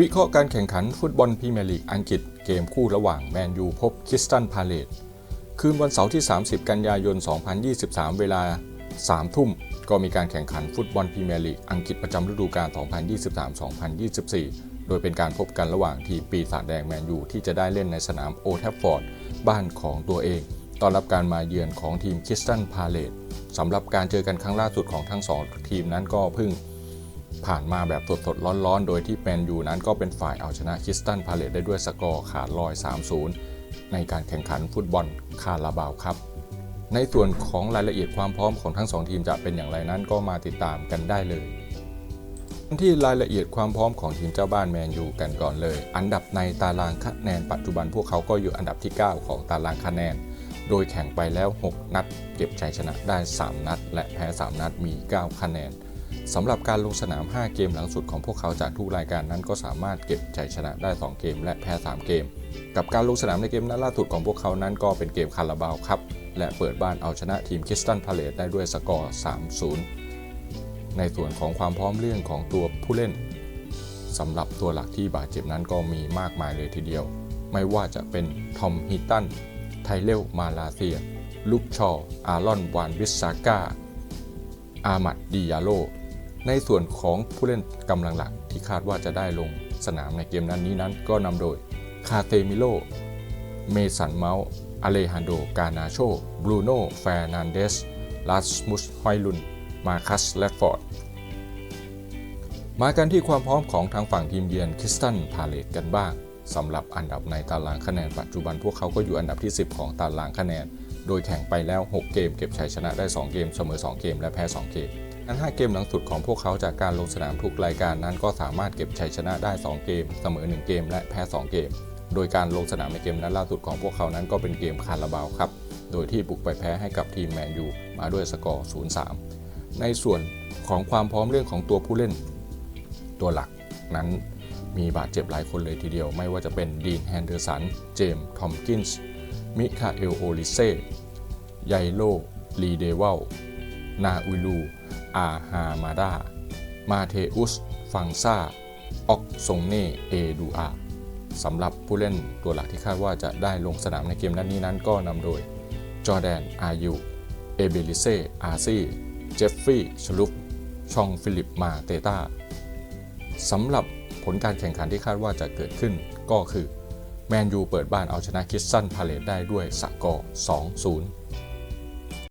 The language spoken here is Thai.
วิเคราะห์การแข่งขันฟุตบอลพรีเมียร์ลีกอังกฤษเกมคู่ระหว่างแมนยูพบคริสตันพาเลตคืนวันเสาร์ที่ 30 กันยายน 2023 เวลา 3 ทุ่ม ก็มีการแข่งขันฟุตบอลพรีเมียร์ลีกอังกฤษประจำฤดูกาล 2023-2024 โดยเป็นการพบกันระหว่างทีมปีศาจแดงแมนยูที่จะได้เล่นในสนามโอแทฟฟอร์ดบ้านของตัวเองต้อนรับการมาเยือนของทีมคริสตันพาเลตสำหรับการเจอกันครั้งล่าสุดของทั้งสองทีมนั้นก็เพิ่ง ผ่านมาแบบสดๆ ร้อนๆ โดยที่แมนยูนั้นก็เป็นฝ่ายเอาชนะคิสตันพาเลตได้ด้วยสกอร์ขาดลอย 3-0 ในการแข่งขันฟุตบอลคาราบาวครับ ในส่วนของรายละเอียดความพร้อมของทั้งสองทีมจะเป็นอย่างไรนั้นก็มาติดตามกันได้เลยที่รายละเอียดความพร้อมของทีมเจ้าบ้านแมนยูกันก่อนเลย อันดับในตารางคะแนนปัจจุบันพวกเขาก็อยู่อันดับที่ 9 ของตารางคะแนน โดยแข่งไปแล้ว 6 นัด เก็บชัยชนะได้ 3 นัด และแพ้ 3 นัดมี 9 คะแนน สำหรับการลงสนาม 5 เกมหลังสุดของพวกเขาจากทุกรายการนั้นก็สามารถเก็บชัยชนะได้ 2 เกม และแพ้ 3 เกม กับการลงสนามในเกมนัดล่าสุดของพวกเขานั้นก็เป็นเกมคาราบาวครับ และเปิดบ้านเอาชนะทีมคริสตันพาเลตได้ด้วยสกอร์ 3-0 ในส่วนของความพร้อมเรื่องของตัวผู้เล่นสำหรับตัวหลักที่บาดเจ็บนั้นก็มีมากมายเลยทีเดียว ไม่ว่าจะเป็นทอมฮิตัน ไทเลลมาลาเซีย ลุกชอ อารอนวานวิสซาก้า อามัดดิยาโล ในส่วนของผู้เล่นกำลังหลักที่คาดว่าจะได้ลงสนามในเกมนั้นนี้นั้นก็นำโดยคาเตมิโล เมสันเมาส์อเลฮันโด กานาโช บรูโน่แฟร์นันเดสลาสมุสฮอยลุน มาคัส แลดฟอร์ด มากันที่ความพร้อมของทางฝั่งทีมเยือนคริสตันพาเลตกันบ้างสำหรับอันดับในตารางคะแนนปัจจุบันพวกเขาก็อยู่อันดับที่ 10 ของตารางคะแนน โดยแข่งไปแล้ว 6 เกม เก็บชัยชนะได้ 2 เกม เสมอ 2 เกม และแพ้ 2 เกม อัน5เกมหลังสุดของพวกเขาจากการลงสนามทุกรายการนั้นก็สามารถเก็บชัยชนะได้ 2 เกม เสมอ 1 เกม และแพ้ 2 เกม โดยการลงสนามในเกมนัดล่าสุดของพวกเขานั้นก็เป็นเกมคาราบาวครับ โดยที่บุกไปแพ้ให้กับทีมแมนยูมาด้วยสกอร์ 0-3 ในส่วนของความพร้อมเรื่องของตัวผู้เล่น ตัวหลักนั้นมีบาดเจ็บหลายคนเลยทีเดียว ไม่ว่าจะเป็นดีนแฮนเดอร์สัน เจมส์ทอมกินส์ มิคาเอลโอลิเซ่ไยโลลีเดวัลนาอุลู อาฮามาดา มาเทอุส ฟังซาออกซงเน่ เอดูอาสำหรับผู้เล่นตัวหลักที่คาดว่าจะได้ลงสนามในเกมนัดนี้นั้นก็นำโดย จอแดน อายุ เอเบลิเซ่อาซี เจฟฟรีย์ชลุปชองฟิลิป มาเตตาสำหรับผลการแข่งขันที่คาดว่าจะเกิดขึ้นก็คือ แมนยูเปิดบ้านเอาชนะคิสตันพาเลตได้ด้วยสกอร์ 2-0